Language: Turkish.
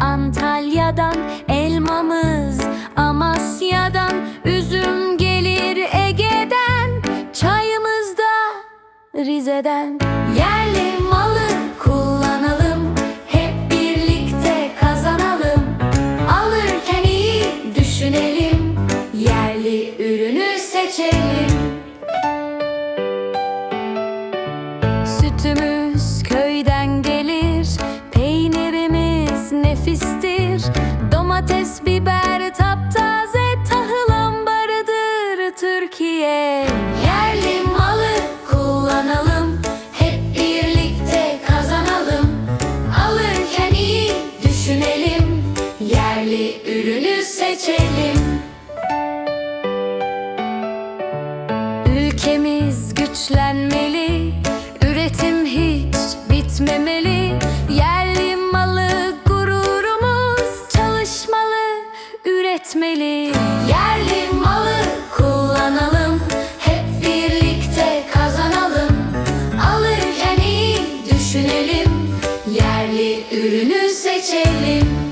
Antalya'dan elmamız Amasya'dan üzüm gelir Ege'den Çayımız da Rize'den. Yerli malı kullanalım Hep birlikte kazanalım. Alırken iyi düşünelim Yerli ürünü seçelim. Sütümüz köyden nefistir. Domates, biber, taptaze, tahıl ambarıdır Türkiye. Yerli malı kullanalım, hep birlikte kazanalım. Alırken iyi düşünelim, yerli ürünü seçelim. Ülkemiz güçlenmeli, Yerli malı kullanalım, hep birlikte kazanalım. Alırken iyi düşünelim, yerli ürünü seçelim.